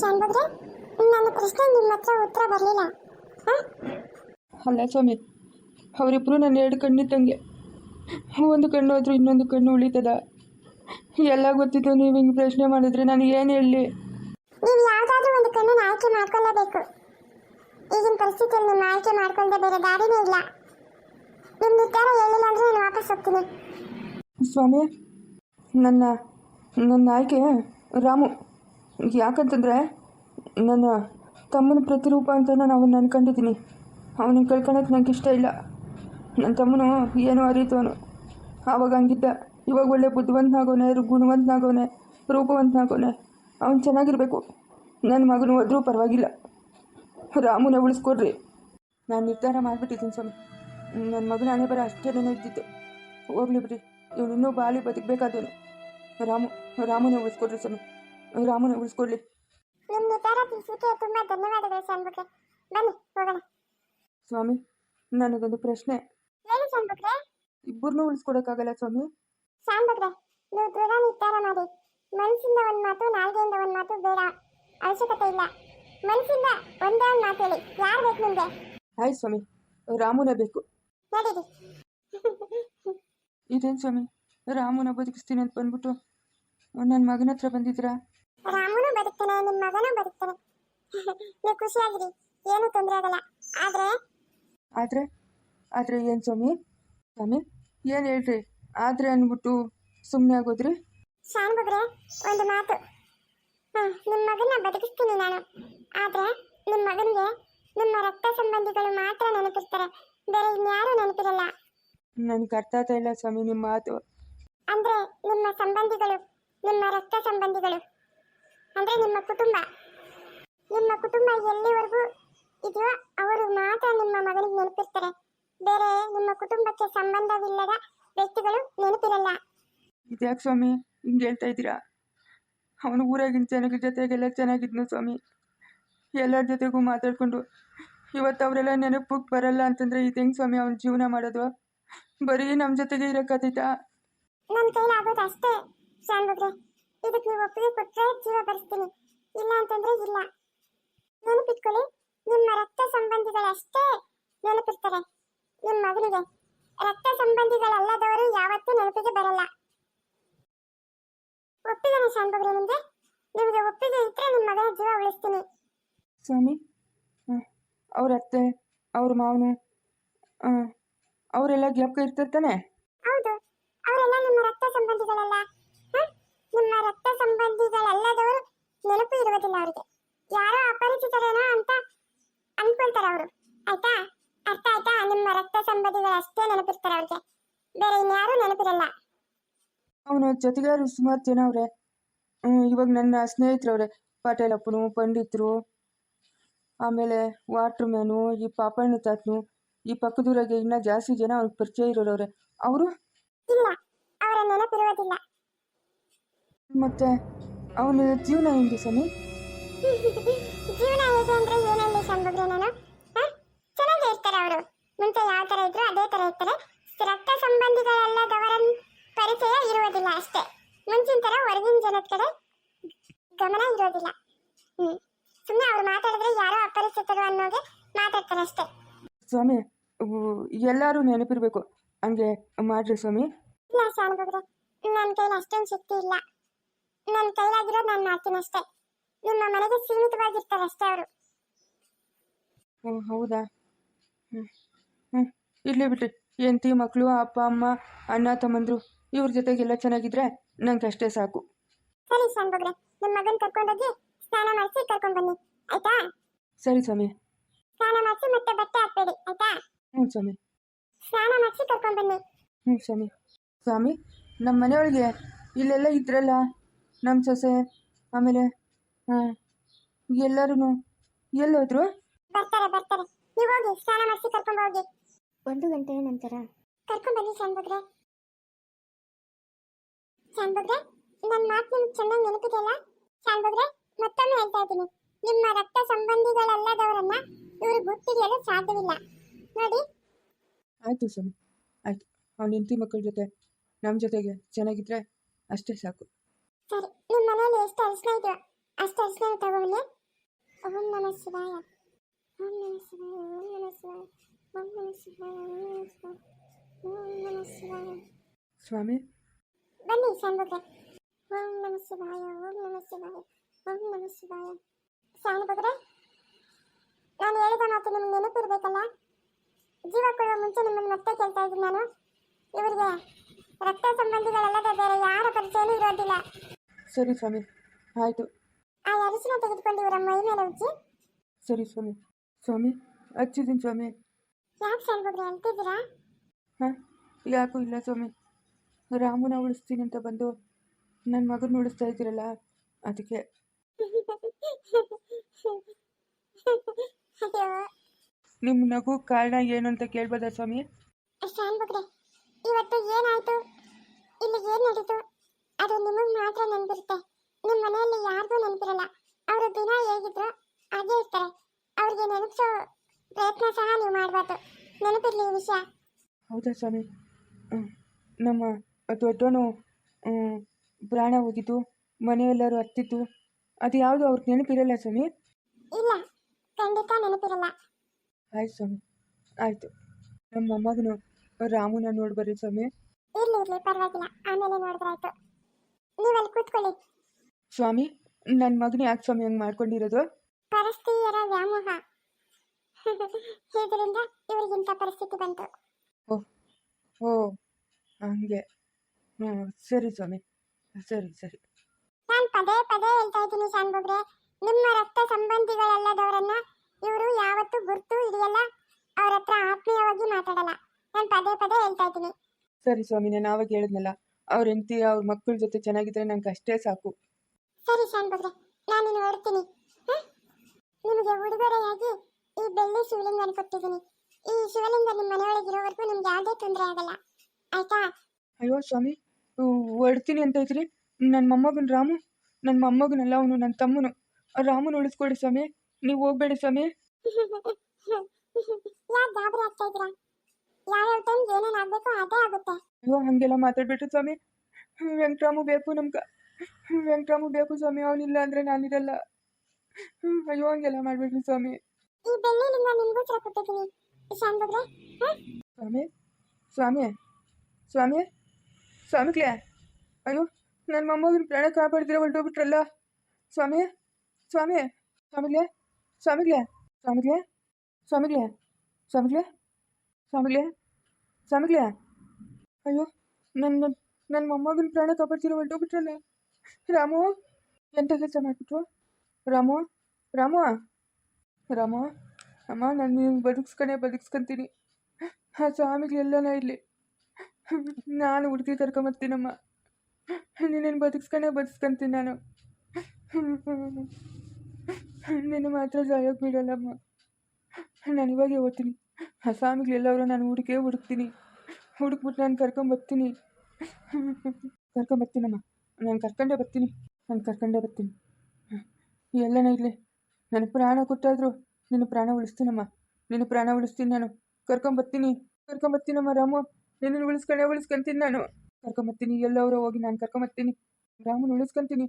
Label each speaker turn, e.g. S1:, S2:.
S1: ಶಾನ್ಭದ್ರೆ ನನ್ನ ಪ್ರಶ್ನೆ ನಿಮ್ಮ ಹತ್ರ ಉತ್ತರ ಬರಲಿಲ್ಲ.
S2: ಅಲ್ಲ ಸ್ವಾಮಿ ಅವರಿಬ್ಬರು ನನ್ನ ಎರಡು ಕಣ್ಣಿದ್ದಂಗೆ ಒಂದು ಕಣ್ಣು ಹೋದ್ರೂ ಇನ್ನೊಂದು ಕಣ್ಣು ಉಳಿತದ. ಎಲ್ಲ ಗೊತ್ತಿದ್ದು ನೀವು ಹಿಂಗೆ ಪ್ರಶ್ನೆ ಮಾಡಿದ್ರೆ ನಾನು ಏನು ಹೇಳಲಿ?
S1: ನೀವು ಯಾವುದಾದ್ರೂ ಒಂದು ಕಣ್ಣನ್ನು ಆಯ್ಕೆ ಮಾಡ್ಕೊಳ್ಳೇಬೇಕು. ಈಗಿನ ಪರಿಸ್ಥಿತಿಯಲ್ಲಿ ನಿಮ್ಮ ಆಯ್ಕೆ ಮಾಡ್ಕೊಂಡೆ ಬೇರೆ ದಾರಿನೇ ಇಲ್ಲ. ನಿಮ್ಮ ನಿರ್ಧಾರ ಹೇಳಿಲ್ಲ ಅಂದರೆ ನಾನು ವಾಪಸ್ ಹೋಗ್ತೀನಿ.
S2: ಸ್ವಾಮಿ ನನ್ನ ನನ್ನ ಆಯ್ಕೆ ರಾಮು. ಯಾಕಂತಂದರೆ ನನ್ನ ತಮ್ಮನ ಪ್ರತಿರೂಪ ಅಂತ ನಾನು ಅವನ್ನ ಅನ್ಕೊಂಡಿದ್ದೀನಿ ಅವನಿಗೆ ಕಳ್ಕೊಳಕ್ಕೆ ನನಗೆ ಇಷ್ಟ ಇಲ್ಲ. ನನ್ನ ತಮ್ಮನು ಏನೋ ಅರಿತವನು. ಆವಾಗ ಹಂಗಿದ್ದ. ಇವಾಗ ಒಳ್ಳೆ ಬುದ್ಧಿವಂತನಾಗೋನೆ ಗುಣವಂತನಾಗೋನೆ, ರೂಪವಂತನಾಗೋನೆ, ಅವನು ಚೆನ್ನಾಗಿರಬೇಕು. ನನ್ನ ಮಗನು ಹೋದ್ರೂ ಪರವಾಗಿಲ್ಲ. ರಾಮುನ ಉಳಿಸ್ಕೊಡ್ರಿ. ನಾನು ನಿರ್ಧಾರ ಮಾಡಿಬಿಟ್ಟಿದ್ದೀನಿ ಸ್ವಾಮಿ. ನನ್ನ ಮಗನ ಹಣೆ ಬರೋ ಅಷ್ಟೇ ಇದ್ದಿತ್ತು ಹೋಗ್ಲಿ ಬಿಡಿ ಇವನು ಇನ್ನೂ ಬಾಳಿ ಬದುಕಬೇಕಾದವನು. ರಾಮು, ರಾಮುನ ಉಳಿಸ್ಕೊಡ್ರಿ ಸ್ವಾಮಿ. ರಾಮನ ಉಳಿಸ್ಕೊಡ್ಲಿ.
S1: ನಿಮ್ಮ ನಿರ್ಧಾರ ತಿಳಿಸೋಕೆ ತುಂಬಾ ಧನ್ಯವಾದಗಳು ಶಾನ್ಭದ್ರೆ ಬನ್ನಿ ಹೋಗೋಣ.
S2: ಸ್ವಾಮಿ ನನಗೊಂದು ಪ್ರಶ್ನೆ.
S1: ಹೇಳಿ ಶಾನ್ಭದ್ರೆ
S2: ಇಬ್ಬರನ್ನೂ ಉಳಿಸ್ಕೊಡಕ್ಕಾಗಲ್ಲ ಸ್ವಾಮಿ?
S1: ಶಾನ್ಭದ್ರೆ ನೀವು ದೃಢ ನಿರ್ಧಾರ ಮಾಡಿ. ಮನಸ್ಸಿಂದ ಒಂದು ಮಾತು ನಾಲ್ಗೆಯಿಂದ ಒಂದು ಮಾತು ಬೇಡ. ಅವಶ್ಯಕತೆ ಇಲ್ಲ. ಮನಸ್ಸಿಂದ ಒಂದೇ ಒಂದು ಮಾತು ಹೇಳಿ. ಯಾರು ಬೇಕು ನಿಮಗೆ?
S2: ಹಾಯ್ ಸ್ವಾಮಿ ರಾಮುನೇ ಬೇಕು.
S1: ನಡೀರಿ.
S2: ಇದೇನು ಸ್ವಾಮಿ ರಾಮುನ ಬದುಕಿಸ್ತೀನಿ ಅಂತ ಬಂದ್ಬಿಟ್ಟು ನನ್ನ ಮಗನ ಹತ್ರ ಬಂದಿದ್ದೀರಾ?
S1: ರಾಮನು ಬದುಕ್ತಾನೆ ನಿಮ್ಮ ಮಗನೂ ಬದುಕ್ತಾನೆ. ನೀವು ಖುಷಿಯಾಗಿರಿ ಏನು ತೊಂದರೆ ಆಗಲ್ಲ. ಆದ್ರೆ?
S2: ಆದರೆ? ಆದರೆ ಏನು ಸ್ವಾಮಿ? ಸ್ವಾಮಿ ಏನು ಹೇಳ್ರಿ? ಆದರೆ ಅಂದ್ಬಿಟ್ಟು ಸುಮ್ಮನೆ ಆಗೋದ್ರಿ?
S1: ಶಾನ್ಭಗ್ರೆ ಒಂದು ಮಾತು. ನಿಮ್ಮ ಮಗನ ಬದುಕಿಸ್ತೀನಿ ನಾನು. ಆದ್ರೆ ನಿಮ್ಮ ಮಗನಿಗೆ ನಿಮ್ಮ ರಕ್ತ ಸಂಬಂಧಿಗಳು ಮಾತ್ರ ನೆನಪಿರ್ತಾರೆ. ಬೇರೆ ಇನ್ಯಾರೂ ನೆನಪಿರಲ್ಲ.
S2: ನನಗೆ ಅರ್ಥ ಆಗ್ತಾ ಇಲ್ಲ ಸ್ವಾಮಿ ನಿಮ್ಮ ಮಾತು.
S1: ಅಂದ್ರೆ ನಿಮ್ಮ ಸಂಬಂಧಿಗಳು ನಿಮ್ಮ ರಕ್ತ ಸಂಬಂಧಿಗಳು. ಅಂದ್ರೆ ನಿಮ್ಮ ಕುಟುಂಬ. ನಿಮ್ಮ ಕುಟುಂಬ ಎಲ್ಲಿವರೆಗೂ ಇದೆಯೋ ಅವರು ಮಾತ್ರ ನಿಮ್ಮ ಮಗನಿಗೆ ನೆನಪಿರ್ತಾರೆ. ಬೇರೆ ನಿಮ್ಮ ಕುಟುಂಬಕ್ಕೆ ಸಂಬಂಧವಿಲ್ಲದ ವ್ಯಕ್ತಿಗಳು ನೆನಪಿರಲ್ಲ.
S2: ಇದ್ಯಾಕೆ ಸ್ವಾಮಿ? ಹಿಂಗೆ ಹೇಳ್ತಾ ಇದ್ದೀರಾ? ಅವನು ಊರಾಗಿನ ಜನಗಳ ಜೊತೆಗೆಲ್ಲ ಚೆನ್ನಾಗಿದ್ನು ಸ್ವಾಮಿ. ಎಲ್ಲರ ಜೊತೆಗೂ ಮಾತಾಡ್ಕೊಂಡು ಇವತ್ತು ಅವರೆಲ್ಲ ನೆನಪಿಗೆ ಬರಲ್ಲ ಅಂತಂದರೆ ಇದು ಹೆಂಗೆ ಸ್ವಾಮಿ ಅವನ ಜೀವನ ಮಾಡೋದು? ಬರೀ ನಮ್ಮ ಜೊತೆಗೆ ಇರೋಕ್ಕಾತೈತಾ
S1: ನನ್ನ ಕೈಲಾಗೋದು ಅಷ್ಟೇ ಶಾನ್ಭಗ್ರೆ ಇದಕ್ಕೆ ನೀವು ಒಪ್ಪಿಗೆ ಕೊಟ್ಟರೆ ಜೀವ ಬರೆಸ್ತೀನಿ ಇಲ್ಲ ಅಂತಂದ್ರೆ ಇಲ್ಲ. ನೆನಪಿಟ್ಕೊಳ್ಳಿ, ನಿಮ್ಮ ರಕ್ತ ಸಂಬಂಧಿಗಳಷ್ಟೇ ನೆನಪಿರ್ತಾರೆ ನಿಮ್ಮ ಮಗನಿಗೆ ರಕ್ತ ಸಂಬಂಧಿಗಳಲ್ಲದವರು ಯಾವತ್ತೂ ನೆನಪಿಗೆ ಬರಲ್ಲ. ಒಪ್ಪಿಗೆನ ಶಾನ್ಭಗ್ರೆ ನಿಮಗೆ ನಿಮಗೆ ಒಪ್ಪಿಗೆ ಇದ್ರೆ ನಿಮ್ಮ ಮಗನ ಜೀವ ಉಳಿಸ್ತೀನಿ.
S2: ಸ್ವಾಮಿ ಅವ್ರ ಅತ್ತೆ, ಅವ್ರ ಮಾವನು ಅವರೆಲ್ಲ ಜ್ಞಾಪಕ ಇರ್ತಿರ್ತಾನೆ
S1: ಹೌದು ಅವರೆಲ್ಲ ನಿಮ್ಮ ರಕ್ತ ಸಂಬಂಧಿಗಳಲ್ಲ ಹ? ನಿಮ್ಮ ಸಂಬಂಧಿಗಳಲ್ಲದವರು ನೆನಪು ಇರುವುದಿಲ್ಲ ಅವರಿಗೆ. ಯಾರೋ ಅಪರಿಚಿತರೇನೋ ಅಂತ ಅನ್ಕೊಳ್ತಾರೆ ಅವರು. ಆಯ್ತಾ? ಅರ್ಥ ಆಯ್ತಾ? ನಿಮ್ಮ ರಕ್ತ ಸಂಬಂಧಿಗಳಷ್ಟೇ ನೆನಪಿರ್ತಾರೆ ಅವ್ರಿಗೆ. ಬೇರೆ ಇನ್ಯಾರು ನೆನಪಿರಲ್ಲ.
S2: ಅವನ ಜೊತೆಗಾರರು ಸುಮಾರು ಜನ ಅವ್ರೆ. ಇವಾಗ ನನ್ನ ಸ್ನೇಹಿತರವ್ರೆ ಪಾಟೇಲಪ್ಪನು ಪಂಡಿತರು ಆಮೇಲೆ ವಾಟ್ರ್ ಮ್ಯಾನು ಈ ಪಾಪಣ್ಣ ತಾತನು ಈ ಪಕ್ಕದೂರಾಗೆ ಇನ್ನ ಜಾಸ್ತಿ ಜನ ಅವ್ರಿಗೆ ಪರಿಚಯ ಇರೋರವ್ರೆ. ಅವರು?
S1: ಇಲ್ಲ ಅವರ ನೆನಪಿರುವುದಿಲ್ಲ.
S2: ಮತ್ತು ಅವನ ಜೀವನ ಹೆಂಗೆ ಸಮಿ
S1: ಜೀವನ ಹೇಗೆ ಅಂದ್ರೆ ಏನಲ್ಲಿ ಸಂಬಂಧ ನಾನು ಚೆನ್ನಾಗಿ ಚೆನ್ನಾಗೇ ಇರ್ತಾರೆ ಅವರು. ಮುಂಚೆ ಯಾವ ತರ ಇದ್ರು ಅದೇ ತರ ಇರ್ತಾರೆ. ರಕ್ತ ಸಂಬಂಧಿಗಳಲ್ಲದವರ ಪರಿಚಯ ಇರುವುದಿಲ್ಲ ಅಷ್ಟೇ. ಮುಂಚಿನ ತರ ಹೊರಗಿನ ಜನದ ಕಡೆ ಗಮನ ಇರೋದಿಲ್ಲ ಹ್ಮ್. ಸುಮ್ಮನೆ ಅವ್ರು ಮಾತಾಡಿದ್ರೆ ಯಾರೋ ಅಪರಿಚಿತರು ಅನ್ನೋಗೆ ಮಾತಾಡ್ತಾರೆ ಅಷ್ಟೇ.
S2: ಸ್ವಾಮಿ ಎಲ್ಲರೂ ನೆನಪಿರ್ಬೇಕು. ಹಂಗೆ ಮಾಡ್ರಿ ಸ್ವಾಮಿ.
S1: ಇಲ್ಲ ಸ್ವಾಮಿ ನನ್ನ ಕೈಲಿ ಅಷ್ಟೊಂದು ಶಕ್ತಿ ಇಲ್ಲ. ನನ್ನ ಕೈಲಾಗಿರೋ ನಾನು ಮಾಡ್ತೀನಿ ಅಷ್ಟೇ ನಿಮ್ಮ ಮನೆಗೆ ಸೀಮಿತವಾಗಿರ್ತಾರೆ ಅಷ್ಟೇ ಅವರು.
S2: ಓ ಹೌದಾ? ಹ್ಞೂ ಹ್ಞೂ ಇರಲಿ ಹೆಂಡತಿ ಮಕ್ಕಳು ಅಪ್ಪ ಅಮ್ಮ ಅಣ್ಣ ತಮ್ಮಂದ್ರು ಇವ್ರ ಜೊತೆಗೆಲ್ಲ ಚೆನ್ನಾಗಿದ್ರೆ ನಂಗೆ ಅಷ್ಟೇ ಸಾಕು.
S1: ಸರಿ ಶಾನ್ಭಗ್ರೆ ನಿಮ್ಮ ಮಗನ್ ಕರ್ಕೊಂಡೋಗಿ ಸ್ನಾನ ಮಾಡಿಸಿ ಕರ್ಕೊಂಡ್ ಬನ್ನಿ. ಆಯ್ತಾ?
S2: ಸರಿ ಸ್ವಾಮಿ.
S1: ಸ್ನಾನ ಮಾಡಿಸಿ ಮತ್ತೆ ಬಟ್ಟೆ ಹಾಕ್ಬೇಡಿ. ಆಯ್ತಾ?
S2: ಹ್ಞೂ ಸ್ವಾಮಿ.
S1: ಸ್ನಾನ ಮಾಡಿಸಿ ಕರ್ಕೊಂಡ್ ಬನ್ನಿ.
S2: ಹ್ಞೂ ಸ್ವಾಮಿ. ಸ್ವಾಮಿ ನಮ್ಮ ಮನೆಯೊಳಗೆ ಇಲ್ಲೆಲ್ಲ ಇದ್ರಲ್ಲ? ನಮ್ಮ ಸೊಸೆ ಆಮೇಲೆ ಹಾಂ ಎಲ್ಲರೂ ಎಲ್ಲೋದ್ರು?
S1: ಬರ್ತಾರೆ ಬರ್ತಾರೆ. ನೀವು ಹೋಗಿ ಸ್ನಾನ ಮಾಡಿಸಿ ಕರ್ಕೊಂಡು ಹೋಗಿ.
S3: ಒಂದು ಗಂಟೆ ನಂತರ.
S1: ಕರ್ಕೊಂಡು ಬನ್ನಿ ಶಾನ್ಭಗ್ರೆ ಶಾನ್ಭಗ್ರೆ ನನ್ನ ಮಾತು ನಿಮ್ಗೆ ಚೆನ್ನಾಗಿ ನೆನಪಿದೆಯಲ್ಲ? ಶಾನ್ಭಗ್ರೆ ಮತ್ತೊಮ್ಮೆ ಹೇಳ್ತಾ ಇದ್ದೀನಿ. ನಿಮ್ಮ ರಕ್ತ ಸಂಬಂಧಿಗಳಲ್ಲದವರನ್ನ ಇವರು ಗುರ್ತಿಡಿಯಲು ಸಾಧ್ಯವಿಲ್ಲ. ನೋಡಿ.
S2: ಆಯ್ತು ಸ್ವಾಮಿ. ಆಯ್ತು. ಅವ್ನ ಹೆಂಡತಿ ಮಕ್ಕಳ ಜೊತೆ ನಮ್ಮ ಜೊತೆಗೆ ಚೆನ್ನಾಗಿದ್ರೆ ಅಷ್ಟೇ ಸಾಕು.
S1: ಸರಿ ನಿಮ್ಮ ಮನೆಯಲ್ಲಿ ಎಷ್ಟು ಅರಿಶಿನ ಇದೆಯೋ ಅಷ್ಟು ಅರಿಶಿನ ತಗೊಳ್ಳಿ ಓಂ ನಮ ಶಿವಾಯ ಓಂ ನಮ ಶಿವಾಯ ಓಂ ನಮ ಶಿವಾಯ ಓಂ ನಮ ಶಿವಾಯ ಓಂ ನಮ ಶಿವಾಯ ಓಂ ನಮಃ ಶಿವಾಯ.
S2: ಸ್ವಾಮಿ?
S1: ಬನ್ನಿ ಶಾನ್ಭೋಗ್ರೆ. ಓಂ ನಮ ಶಿವಾಯ ಓಂ ನಮ ಶಿವಾಯ ಓಂ ನಮ ಶಿವಾಯ. ಶಾನ್ಭೋಗ್ರೆ ನಾನು ಹೇಳಿದ ಮಾತು ನಿಮ್ಗೆ ನೆನಪಿರ್ಬೇಕಲ್ಲ? ಜೀವ ಕೊಡುವ ಮುಂಚೆ ನಿಮ್ಮನ್ನು ಮತ್ತೆ ಕೇಳ್ತಾ ಇದ್ದೀನಿ ನಾನು. ಇವರಿಗೆ ರಕ್ತ ಸಂಬಂಧಿಗಳಲ್ಲದೆ ಬೇರೆ ಯಾರ ಪರಿಚಯನೂ ಇರೋದಿಲ್ಲ.
S2: ಸರಿ ಸ್ವಾಮಿ. ಆಯಿತು.
S1: ಆ ಅರಿಶಿನ ತೆಗೆದುಕೊಂಡು ಇವರ ಮೈ ಮೇಲೆ ಉಜ್ಜಿ.
S2: ಸರಿ ಸ್ವಾಮಿ. ಸ್ವಾಮಿ ಹಚ್ಚಿದ್ದೀನಿ ಸ್ವಾಮಿ.
S1: ಯಾಕೆ ಶಾನ್ಭೋಗ್ರೆ ಅಂತಿದ್ದೀರಾ
S2: ಹಾಂ? ಯಾಕೂ ಇಲ್ಲ ಸ್ವಾಮಿ. ರಾಮನ ಉಳಿಸ್ತೀನಿ ಅಂತ ಬಂದು ನನ್ನ ಮಗನ ಉಳಿಸ್ತಾ ಇದ್ದೀರಲ್ಲ ಅದಕ್ಕೆ. ನಿಮ್ಮ ನಗು ಕಾರಣ ಏನು ಅಂತ ಕೇಳ್ಬೋದಾ ಸ್ವಾಮಿ?
S1: ಶಾನ್ಭೋಗ್ರೆ ಇವತ್ತು ಏನಾಯ್ತು? ಇಲ್ಲಿ ಏನ್ ನಡೀತು? ಅದು ನಿಮಗೆ ಮಾತ್ರ ನೆನಪಿರುತ್ತೆ. ನಿಮ್ಮ ಮನೆಯಲ್ಲಿ ಯಾರಿಗೂ ನೆನಪಿರಲ್ಲ. ಅವರು ದಿನ ಹೇಗಿದ್ರು ಹಾಗೆ ಇರ್ತಾರೆ. ಅವ್ರಿಗೆ ನೆನಪಿಸೋ ಪ್ರಯತ್ನ ಸಹ ನೀವು ಮಾಡಬಾರ್ದು. ನೆನಪಿರಲಿ ಈ ವಿಷಯ.
S2: ಹೌದಾ ಸ್ವಾಮಿ? ಹ್ಮ್. ನಮ್ಮ ದೊಡ್ಡವನು ಪ್ರಾಣ ಹೋಗಿದ್ದು ಮನೆಯೆಲ್ಲರೂ ಹತ್ತಿತ್ತು ಅದು ಯಾವುದು ಅವ್ರಿಗೆ ನೆನಪಿರಲ್ಲ ಸ್ವಾಮಿ?
S1: ಇಲ್ಲ. ಖಂಡಿತ ನೆನಪಿರಲ್ಲ.
S2: ಆಯ್ತು ಸ್ವಾಮಿ. ಆಯಿತು. ನಮ್ಮ ಮೊಮ್ಮಗನು ರಾಮುನ ನೋಡಿ ಬರ್ರಿ ಸ್ವಾಮಿ.
S1: ಇರ್ಲಿ ಇರ್ಲಿ. ಪರವಾಗಿಲ್ಲ. ಆಮೇಲೆ ನೋಡಿದ್ರಾಯ್ತು ನೀವಲ್ಲಿ ಕೂತ್ಕೊಳ್ಳಿ.
S2: ಸ್ವಾಮಿ ನನ್ನ ಮಗನ ಯಾಕೆ ಸ್ವಾಮಿ ಹಂಗೆ ಮಾಡ್ಕೊಂಡಿರೋದು?
S1: ಪರಿಸ್ಥಿತಿಯರ ವ್ಯಾಮೋಹ. ಇದರಿಂದ ಇವರಿಗಿಂತ ಪರಿಸ್ಥಿತಿ ಬಂತು.
S2: ಓ ಓ ಹಂಗೆ. ಹ್ಞೂ ಸರಿ ಸ್ವಾಮಿ. ಸರಿ ಸರಿ.
S1: ನಾನು ಪದೇ ಪದೇ ಹೇಳ್ತಾ ಇದ್ದೀನಿ ಶಾನ್ಬೊಬ್ರೆ ನಿಮ್ಮ ರಕ್ತ ಸಂಬಂಧಿಗಳಲ್ಲದವರನ್ನ ಇವರು ಯಾವತ್ತೂ ಗುರ್ತು ಇದೆಯಲ್ಲ ಅವ್ರ ಹತ್ರ ಆತ್ಮೀಯವಾಗಿ ಮಾತಾಡಲ್ಲ. ನಾನು ಪದೇ ಪದೇ ಹೇಳ್ತಾ ಇದ್ದೀನಿ.
S2: ಸರಿ ಸ್ವಾಮಿ ನಾನು ಆವಾಗ ಹೇಳಿದ್ನಲ್ಲ. ಅವ್ರ ಹೆಂಡತಿ ಅವ್ರ ಮಕ್ಕಳ ಜೊತೆ ಚೆನ್ನಾಗಿದ್ರೆ ನಂಗೆ ಅಷ್ಟೇ ಸಾಕು.
S1: ಸರಿ ಶಾನ್ಭೋಗ್ರೆ ನಾನು ನಿನ್ನ ಹೊರಡ್ತೀನಿ. ಹ? ನಿಮಗೆ ಉಡುಗೊರೆಯಾಗಿ ಈ ಬೆಳ್ಳಿ ಶಿವಲಿಂಗನ ಕೊಟ್ಟಿದ್ದೀನಿ. ಈ ಶಿವಲಿಂಗ ನಿಮ್ಮ ಮನೆಯೊಳಗಿರೋವರೆಗೂ ನಿಮ್ಗೆ ಯಾವುದೇ ತೊಂದರೆ ಆಗಲ್ಲ. ಆಯ್ತಾ?
S2: ಅಯ್ಯೋ ಸ್ವಾಮಿ ಹೊಡ್ತೀನಿ ಅಂತ ಇದ್ರಿ. ನನ್ನ ಮೊಮ್ಮಗನ ರಾಮು ನನ್ನ ಮೊಮ್ಮಗನಲ್ಲ ಅವನು ನನ್ನ ತಮ್ಮನು. ರಾಮನ ಉಳಿಸ್ಕೊಡಿ ಸ್ವಾಮಿ ನೀವು ಹೋಗ್ಬೇಡಿ ಸ್ವಾಮಿ.
S1: ಯಾಕೆ ಗಾಬರಿ ಆಗ್ತಾ ಇದ್ದೀರಾ? ಯಾವ್ಯಾವ ಟೈಮ್ ಏನೇನು ಆಗಬೇಕು ಅದೇ ಆಗುತ್ತೆ.
S2: ಅಯ್ಯೋ ಹಾಗೆಲ್ಲ ಮಾತಾಡ್ಬಿಟ್ರು ಸ್ವಾಮಿ. ವೆಂಕಟರಾಮು ಬೇಕು ನಮ್ಗೆ. ವೆಂಕಟರಾಮು ಬೇಕು ಸ್ವಾಮಿ ಅವನಿಲ್ಲ ಅಂದರೆ ನಾನಿರಲ್ಲ. ಅಯ್ಯೋ ಹಂಗೆಲ್ಲ ಮಾಡ್ಬಿಟ್ರಿ ಸ್ವಾಮಿ.
S1: ಈ ಬೆಳ್ಳಿ ಲಿಂಗ ನಿಮ್ಗೋಸ್ಕರ ಕೊಟ್ಟಿದ್ದೀನಿ. ಶಾನ್ಭೋಗ್ರೆ ಹ?
S2: ಸ್ವಾಮಿ ಸ್ವಾಮಿ ಸ್ವಾಮಿ ಸ್ವಾಮಿಗ್ಲೇ ಅಯ್ಯೋ ನನ್ನ ಮೊಮ್ಮಗನ ಪ್ರಾಣ ಕಾಪಾಡಿದ್ರೆ ಹೊರಟೋಗ್ಬಿಟ್ರಲ್ಲ. ಸ್ವಾಮಿ ಸ್ವಾಮಿ ಸ್ವಾಮಿಗ್ಲೇ ಸ್ವಾಮಿಗ್ಲೇ ಸ್ವಾಮಿಗ್ಲೇ ಸ್ವಾಮಿಗ್ಲೇ ಸ್ವಾಮಿಗ್ಲೇ ಸ್ವಾಮಿಗ್ಲೇ ಸ್ವಾಮಿಗ್ಲೇ ಅಯ್ಯೋ ನನ್ನ ನನ್ನ ಮೊಮ್ಮಗನ ಪ್ರಾಣ ಕಾಪಾಡ್ತಿರೋ ಹೊರಟೋಗ್ಬಿಟ್ರಲ್ಲ ರಾಮು ಎಂಥ ಕೆಲಸ ಮಾಡಿಬಿಟ್ರು? ರಾಮು ರಾಮು ರಾಮು, ಅಮ್ಮ, ನಾನು ನೀನು ಬದುಕ್ಸ್ಕೊಂಡೆ ಬದುಕ್ಸ್ಕೊಂತೀನಿ. ಆ ಸ್ವಾಮಿಗಳೆಲ್ಲನ ಇಲ್ಲಿ. ನಾನು ಹುಡುಗಿ ಕರ್ಕೊಂಬರ್ತೀನಮ್ಮ. ನೀನೇನು ಬದುಕ್ಸ್ಕೊಂಡೆ ಬದುಕ್ಸ್ಕೊಂತೀನಿ ನಾನು. ನಿನ್ನ ಮಾತ್ರ ಸಾಯೋಕೆ ಬಿಡಲ್ಲಮ್ಮ. ನಾನು ಇವಾಗೇ ಓದ್ತೀನಿ. ಆ ಸ್ವಾಮಿಗಳೆಲ್ಲವರು ನಾನು ಹುಡುಕೇ ಹುಡುಕ್ತೀನಿ. ಹುಡುಕ್ಬಿಟ್ಟು ನಾನು ಕರ್ಕೊಂಬರ್ತೀನಿ ಕರ್ಕೊಂಬರ್ತೀನಮ್ಮ ನಾನು ಕರ್ಕೊಂಡೇ ಬರ್ತೀನಿ. ನಾನು ಕರ್ಕೊಂಡೇ ಬರ್ತೀನಿ. ಎಲ್ಲನ ಇರಲಿ. ನನ್ನ ಪ್ರಾಣ ಕೊಟ್ಟಾದರೂ ನಿನ್ನ ಪ್ರಾಣ ಉಳಿಸ್ತೀನಮ್ಮ. ನಿನ್ನ ಪ್ರಾಣ ಉಳಿಸ್ತೀನಿ ನಾನು. ಕರ್ಕೊಂಬರ್ತೀನಿ ಕರ್ಕೊಂಬರ್ತೀನಮ್ಮ ರಾಮು. ನಿನ್ನನ್ನು ಉಳಿಸ್ಕೊಂಡೇ, ಉಳಿಸ್ಕೊಂತೀನಿ ನಾನು. ಕರ್ಕೊಂಬರ್ತೀನಿ ಎಲ್ಲವರ ಹೋಗಿ ನಾನು ಕರ್ಕೊಂಬರ್ತೀನಿ ರಾಮನ ಉಳಿಸ್ಕೊಂತೀನಿ.